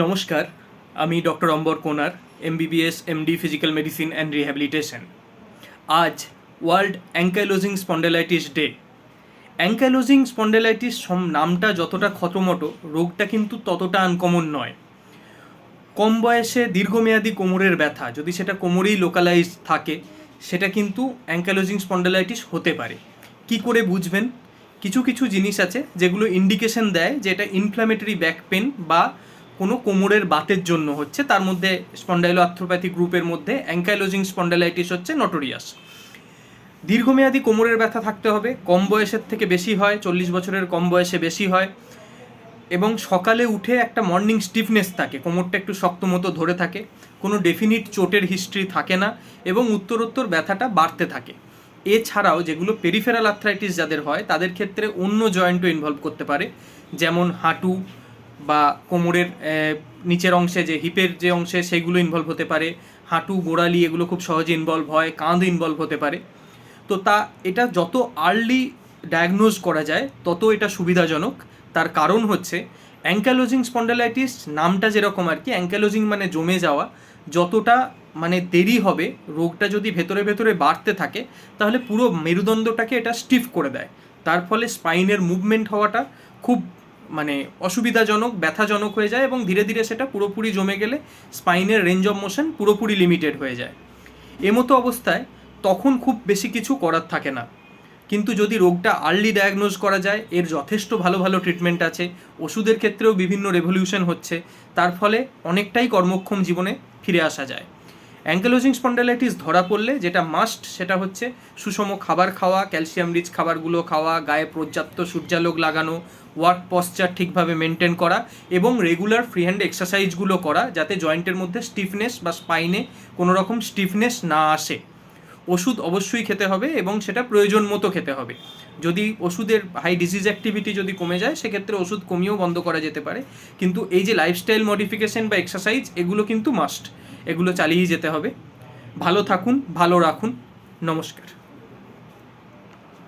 নমস্কার, আমি doctor Ambar Konar MBBS MD physical medicine and rehabilitation আজ world ankylosing spondylitis day ankylosing spondylitis নামটা যতটা খটোমটো রোগটা কিন্তু ততটা আনকমন নয়। কম বয়সে দীর্ঘমেয়াদী কোমরের ব্যথা, যদি সেটা কোমরেই লোকালাইজ থাকে, সেটা কিন্তু অ্যাঙ্কালোজিং স্পন্ডেলাইটিস হতে পারে। কি করে বুঝবেন? কিছু কিছু জিনিস আছে যেগুলো ইন্ডিকেশন দেয় যে এটা ইনফ্ল্যামেটরি ব্যাক পেন বা কোনো কোমরের বাতের জন্য হচ্ছে, তার মধ্যে স্পন্ডাইলো আর্থ্রোপ্যাথি গ্রুপের মধ্যে অ্যাঙ্কাইলোজিং স্পন্ডেলাইটিস হচ্ছে নটোরিয়াস দীর্ঘমেয়াদী কোমরের ব্যথা থাকতে হবে, কম বয়সের থেকে বেশি হয়, চল্লিশ বছরের কম বয়সে বেশি হয় এবং সকালে উঠে একটা মর্নিং স্টিফনেস থাকে, কোমরটা একটু শক্ত মতো ধরে থাকে, কোনো ডেফিনিট চোটের হিস্ট্রি থাকে না এবং উত্তরোত্তর ব্যথাটা বাড়তে থাকে। এছাড়াও যেগুলো পেরিফেরাল আর্থ্রাইটিস যাদের হয়, তাদের ক্ষেত্রে অন্য জয়েন্টও ইনভলভ করতে পারে, যেমন হাঁটু বা কোমরের নিচের অংশে যে হিপের যে অংশে সেগুলো ইনভলভ হতে পারে। হাঁটু, গোড়ালি এগুলো খুব সহজে ইনভলভ হয়, কাঁধ ইনভলভ হতে পারে। তো তা, এটা যত আর্লি ডায়াগনোজ করা যায়, তত এটা সুবিধাজনক। তার কারণ হচ্ছে অ্যাঙ্কালোজিং স্পন্ডালাইটিস নামটা যেরকম আর কি অ্যাঙ্কালোজিং মানে জমে যাওয়া, যতটা মানে দেরি হবে, রোগটা যদি ভেতরে ভেতরে বাড়তে থাকে, তাহলে পুরো মেরুদণ্ডটাকে এটা স্টিফ করে দেয়। তার ফলে স্পাইনের মুভমেন্ট হওয়াটা খুব মানে অসুবিধাজনক, ব্যথাজনক হয়ে যায় এবং ধীরে ধীরে সেটা পুরোপুরি জমে গেলে স্পাইনের রেঞ্জ অফ মোশন পুরোপুরি লিমিটেড হয়ে যায়। এমতো অবস্থায় তখন খুব বেশি কিছু করার থাকে না। কিন্তু যদি রোগটা আর্লি ডায়াগনোজ করা যায়, এর যথেষ্ট ভালো ভালো ট্রিটমেন্ট আছে, ওষুধের ক্ষেত্রেও বিভিন্ন রেভলিউশন হচ্ছে, তার ফলে অনেকটাই কর্মক্ষম জীবনে ফিরে আসা যায়। অ্যাঙ্কেলোজিং স্পন্ডালাইটিস ধরা পড়লে যেটা মাস্ট সেটা হচ্ছে সুষম খাবার খাওয়া ক্যালসিয়াম রিচ খাবারগুলো খাওয়া, গায়ে পর্যাপ্ত সূর্যালোক লাগানো ওয়ার্ক পশ্চার ঠিকভাবে মেনটেন করা এবং রেগুলার ফ্রি হ্যান্ড এক্সারসাইজগুলো করা যাতে জয়েন্টের মধ্যে স্টিফনেস বা স্পাইনে কোনো রকম স্টিফনেস না আসে। ওষুধ অবশ্যই খেতে হবে এবং সেটা প্রয়োজন মতো খেতে হবে। যদি ওষুধের হাই ডিজিজ অ্যাক্টিভিটি যদি কমে যায়, সেক্ষেত্রে ওষুধ কমিয়েও বন্ধ করা যেতে পারে। কিন্তু এই যে লাইফস্টাইল মডিফিকেশন বা এক্সারসাইজ এগুলো কিন্তু মাস্ট এগুলো চালিয়েই যেতে হবে। ভালো থাকুন ভালো রাখুন। নমস্কার।